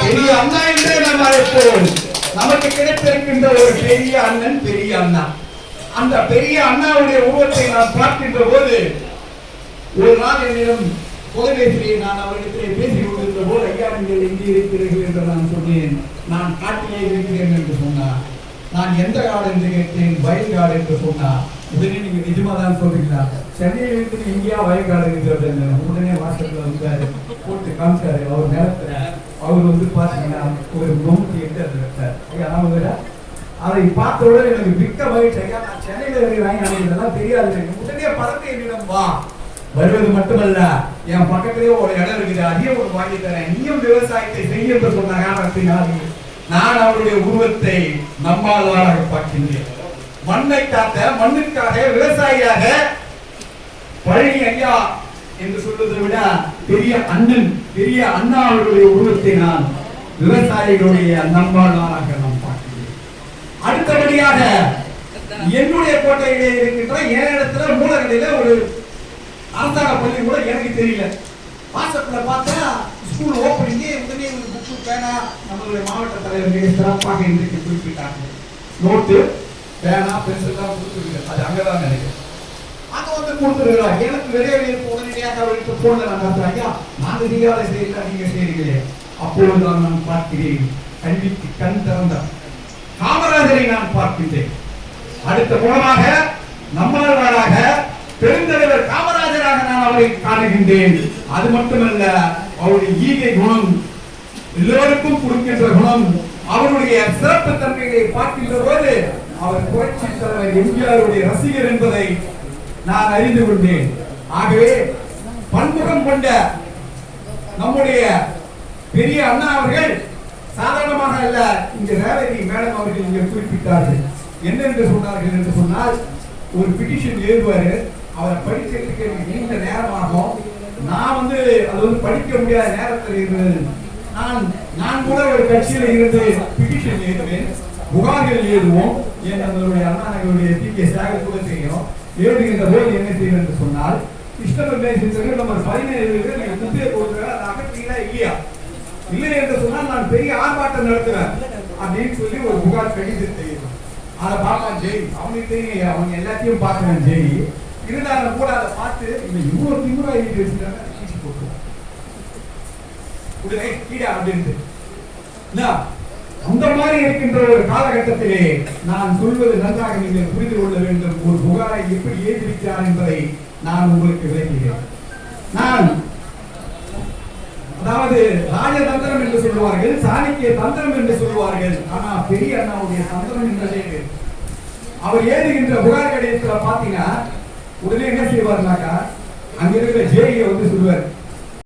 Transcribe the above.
பெரிய அண்ணா என்றே நாம் அழைப்போம் நமக்கு கிடைத்திருக்கின்ற ஒரு பெரிய அண்ணன் பெரிய அண்ணா. அந்த பெரிய அண்ணாவுடைய உருவத்தை நான் பார்க்கின்ற போது ஒரு நாள் என்னிடம் தொலைபேசியை நான் அவரிடத்திலே பேசிக் கொண்டிருந்த போது ஐயா நீங்கள் எங்கே இருக்கிறீர்கள்? என்று நான் சொன்னேன். நான் காட்டிலே இருக்கிறேன் என்று சொன்னார். நான் எந்த காடு என்று கேட்டேன்? வயல்காடு என்று சொன்னார். உடனே நீங்க நிஜமா தான் சொல்றீங்களா? சென்னையில் இருந்து எங்கேயா வயல்காடு இருக்கிறது உடனே வாட்ஸ்அப்ல வந்தாரு. போட்டு காமிச்சாரு. அவர் நேரத்துல அவர் வந்து பார்த்தீங்கன்னா ஒரு நோக்கி எட்டு அதை வச்சார் ஐயா ராமகரா அதை பார்த்த உடனே எனக்கு மிக்க மகிழ்ச்சி. ஐயா நான் சென்னையில இருக்கிறேன் எனக்கு இதெல்லாம் தெரியாது. உடனே பறந்து என்னிடம் வா. வருவது மட்டுமல்ல என் பக்கத்திலேயே ஒரு இடம் இருக்குது. அதையும் ஒரு வாங்கி தரேன். நீயும் விவசாயத்தை செய்ய என்று சொன்ன காரணத்தினால் நான் அவருடைய உருவத்தை நம்மாழ்வாராக பார்க்கின்றேன். மண்ணை காத்த மண்ணுக்காக விவசாயியாக பழனி ஐயா என்று சொல்வதை விட பெரிய அண்ணன் பெரிய அண்ணா அவர்களுடைய உருவத்தை நான் விவசாயிகளுடைய நம்மாழ்வாராக நான் பார்க்கிறேன். அடுத்தபடியாக என்னுடைய கோட்டையிலே இருக்கின்ற என் இடத்துல மூலகடையில ஒரு அரசாங்க பள்ளி கூட எனக்கு தெரியல. வாட்ஸ்அப்ல பார்த்தா ஸ்கூல் ஓப்பனிங்கே உடனே ஒரு புக்கு பேனா நம்மளுடைய மாவட்ட தலைவர் மிக சிறப்பாக இன்றைக்கு குறிப்பிட்டாங்க நோட்டு பேனா பென்சில் தான் கொடுத்துருக்கேன். அது அங்கதான் நினைக்கிறேன். அங்க வந்து கொடுத்துருக்கிறார் எனக்கு வெளியே வெளியே உடனடியாக அவருக்கு போன்ல நான் பார்த்தேன் ஐயா நாங்க செய்யாத செய்யல நீங்க செய்றீங்களே அப்பொழுதுதான் நான் பார்க்கிறேன். கல்விக்கு கண் திறந்த காமராஜரை நான் பார்க்கின்றேன். அடுத்த மூலமாக நம்மாழ்வாராக பெருந்தலைவர் காமராஜராக நான் அவரை காணுகின்றேன். அது மட்டுமல்ல அவருடைய ஈகை குணம் எல்லோருக்கும் கொடுக்கின்ற குணம் அவருடைய சிறப்பு தன்மையை பார்க்கின்ற போது அவர் புரட்சி தலைவர் எம்ஜிஆருடைய ரசிகர் என்பதை நான் அறிந்து கொண்டேன். ஆகவே பன்முகம் கொண்ட நம்முடைய பெரிய அண்ணா அவர்கள் சாதாரணமாக அல்ல இங்க ரேவதி மேடம் அவர்கள் இங்கே குறிப்பிட்டார்கள். என்னென்று சொன்னார்கள் என்று சொன்னால் ஒரு பிட்டிஷன் எழுதுவாரு அவரை படிக்கிறதுக்கு நீண்ட நேரமாகும். நான் வந்து அது வந்து படிக்க முடியாத நேரத்தில் இருந்தது. நான் நான் கூட ஒரு கட்சியில் இருந்து பிட்டிஷன் எழுதுவேன் புகார்கள் எழுதுவோம். என் நம்மளுடைய அண்ணா நகருடைய பி கே சேகர் கூட தெரியும் இந்த போது என்ன செய்வது என்று சொன்னால் இஷ்டமில்லை சிந்தனை நம்ம பதினேழு நீங்க முந்தைய கொடுக்குற அதை அகற்றீங்களா இல்லையா? இல்லை என்று சொன்னால் நான் பெரிய ஆர்ப்பாட்டம் நடத்துவேன் அப்படின்னு சொல்லி ஒரு புகார் கடிதம் செய்யணும் அதை பார்க்கலாம் ஜெய். அவனுக்கு அவங்க எல்லாத்தையும் பார்க்கிறேன் ஜெய். இருந்தாலும் கூட அதை பார்த்து இந்த இவ்வளோ திமுறா எழுதி வச்சுட்டாங்க சீசி கீழே அப்படின்ட்டு. என்ன? அந்த மாதிரி இருக்கின்ற ஒரு காலகட்டத்திலே நான் சொல்வது நன்றாக நீங்கள் புரிந்து கொள்ள வேண்டும். ஒரு புகாரை எப்படி ஏற்றிருக்கிறார் என்பதை நான் உங்களுக்கு விளக்குகிறேன். நான் அதாவது ராஜதந்திரம் என்று சொல்லுவார்கள் சாணிக்கிய தந்திரம் என்று சொல்லுவார்கள். ஆனா பெரிய அண்ணாவுடைய தந்திரம் என்பதே அவர் ஏறுகின்ற புகார் கடிதத்துல பாத்தீங்கன்னா உடனே என்ன செய்வார்னாக்கா அங்க இருக்கிற ஜேஇ வந்து சொல்லுவார்